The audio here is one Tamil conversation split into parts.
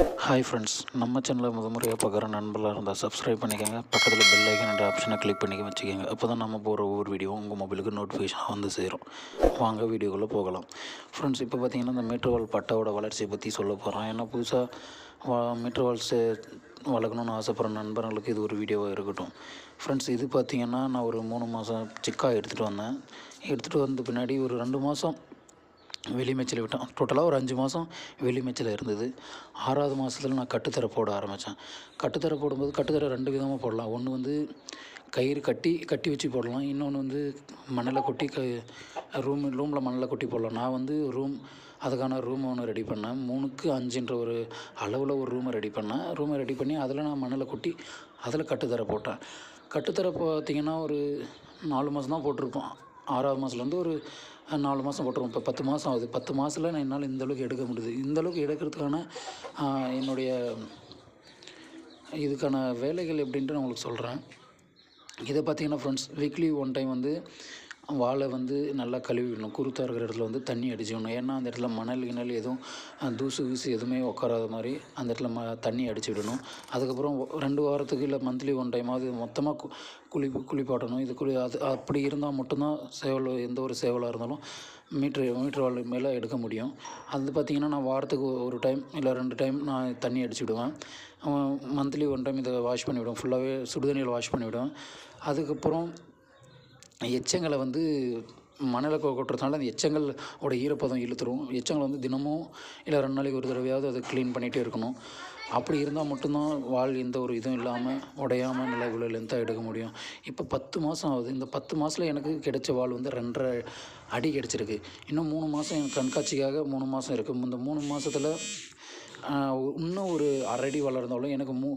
ஹாய் ஃப்ரெண்ட்ஸ் நம்ம சேனலில் முத முறையாக பார்க்குற நண்பர்களாக இருந்தால் சப்ஸ்கிரைப் பண்ணிக்கோங்க. பக்கத்தில் பெல் ஐக்கன் ஆப்ஷனை கிளிக் பண்ணிக்க வச்சுக்கோங்க. அப்போ தான் நம்ம போகிற ஒவ்வொரு வீடியோ உங்கள் மொபைலுக்கு நோட்டிஃபிகேஷன் வந்து சேரும். வாங்க வீடியோக்குள்ளே போகலாம். ஃப்ரெண்ட்ஸ் இப்போ பார்த்தீங்கன்னா இந்த மீட்டர்வால் பட்டாவோட வளர்ச்சியை பற்றி சொல்ல போகிறோம் ஏன்னா புதுசாக மீட்டர்வால்ஸு வளர்க்கணும்னு ஆசைப்படுற நண்பர்களுக்கு இது ஒரு வீடியோவாக இருக்கட்டும். ஃப்ரெண்ட்ஸ் இது பார்த்தீங்கன்னா நான் ஒரு மூணு மாதம் சிக்காக எடுத்துகிட்டு வந்தேன். எடுத்துகிட்டு வந்த பின்னாடி ஒரு ரெண்டு மாதம் வெளி விட்டேன் டோட்டலாக ஒரு அஞ்சு மாதம் வெளி இருந்தது. ஆறாவது மாதத்துல நான் கட்டுத்தர போட ஆரம்பித்தேன் கட்டுத்தர போடும்போது கட்டுத்தர ரெண்டு விதமாக போடலாம். ஒன்று வந்து கயிறு கட்டி கட்டி வச்சு போடலாம். இன்னொன்று வந்து மணலை கொட்டி க ரூம் ரூமில் மணலை கொட்டி போடலாம். நான் வந்து ரூம் அதுக்கான ரூமை ஒன்று ரெடி பண்ணேன். மூணுக்கு அஞ்சுன்ற ஒரு அளவில் ஒரு ரூமை ரெடி பண்ணேன். ரூமை ரெடி பண்ணி அதில் நான் மணலை கொட்டி அதில் கட்டுத்தர போட்டேன். கட்டுத்தர பார்த்தீங்கன்னா ஒரு நாலு மாதம் தான் போட்டிருப்போம். ஆறாவது மாதத்துலேருந்து ஒரு நாலு மாதம் போட்டுருவோம் இப்போ பத்து மாதம் ஆகுது. பத்து மாதத்தில் நான் என்னால் இந்த அளவுக்கு எடுக்க முடியுது. இந்தளவுக்கு எடுக்கிறதுக்கான என்னுடைய இதுக்கான வேலைகள் எப்படின்ட்டு நான் உங்களுக்கு சொல்கிறேன் இதை பார்த்தீங்கன்னா ஃப்ரெண்ட்ஸ் வீக்லி ஒன் டைம் வந்து வாழை வந்து நல்லா கழுவி விடணும் குருத்தாக இருக்கிற இடத்துல வந்து தண்ணி அடிச்சு விடணும் ஏன்னா அந்த இடத்துல மணல் கிணல் எதுவும் தூசு வீசு எதுவுமே உட்காராத மாதிரி அந்த இடத்துல ம தண்ணி அடிச்சு விடணும் அதுக்கப்புறம் ரெண்டு வாரத்துக்கு இல்லை மந்த்லி ஒன் டைமாவது மொத்தமாக கு குளி குளிப்பாட்டணும் இது குளி அது அப்படி இருந்தால் மட்டும்தான் சேவல் எந்த ஒரு சேவலாக இருந்தாலும் மீட்ரு மீட்ரு வாழ் மேலே எடுக்க முடியும். அது பார்த்திங்கன்னா நான் வாரத்துக்கு ஒரு டைம் இல்லை ரெண்டு டைம் நான் தண்ணி அடிச்சு விடுவேன் மந்த்லி ஒன் டைம் இதை வாஷ் பண்ணிவிடுவேன். ஃபுல்லாகவே சுடுதண்ணியில் வாஷ் பண்ணிவிடுவேன். அதுக்கப்புறம் எச்சங்களை வந்து மணலை கொட்டுறதுனால அந்த எச்சங்கள் ஓட ஈரப்பதம் இழுத்துரும். எச்சங்களை வந்து தினமும் இல்லை ரெண்டு நாளைக்கு ஒரு தடவையாவது அதை க்ளீன் பண்ணிகிட்டே இருக்கணும். அப்படி இருந்தால் மட்டும்தான் வால் எந்த ஒரு இதுவும் இல்லாமல் உடையாமல் நல்லா இவ்வளோ லென்த்தாக எடுக்க முடியும். இப்போ பத்து மாதம் ஆகுது. இந்த பத்து மாதத்தில் எனக்கு கிடைச்ச வால் வந்து ரெண்டரை அடி கிடச்சிருக்கு. இன்னும் மூணு மாதம் எனக்கு கண்காட்சிக்காக மூணு மாதம் இருக்குது இந்த மூணு மாதத்தில் இன்னும் ஒரு அரை அடி வளர்ந்தாலும் எனக்கு மூ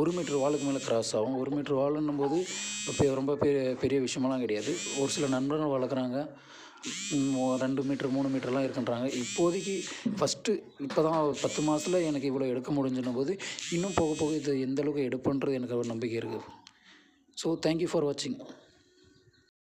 ஒரு மீட்ரு வாளுக்கு மேலே கிராஸ் ஆகும். ஒரு மீட்ரு வாலுன்னும் போது இப்போ ரொம்ப பெரிய பெரிய விஷயமெல்லாம் கிடையாது. ஒரு சில நண்பர்கள் வளர்க்குறாங்க. ரெண்டு மீட்ரு மூணு மீட்டர்லாம் இருக்குன்றாங்க. இப்போதைக்கு ஃபஸ்ட்டு இப்போ தான் பத்து மாதத்தில் எனக்கு இவ்வளோ எடுக்க முடிஞ்சுன்னும் போது இன்னும் போக போக இது எந்தளவுக்கு எடுப்புன்றது எனக்கு ஒரு நம்பிக்கை இருக்குது ஸோ தேங்க்யூ ஃபார் வாட்சிங்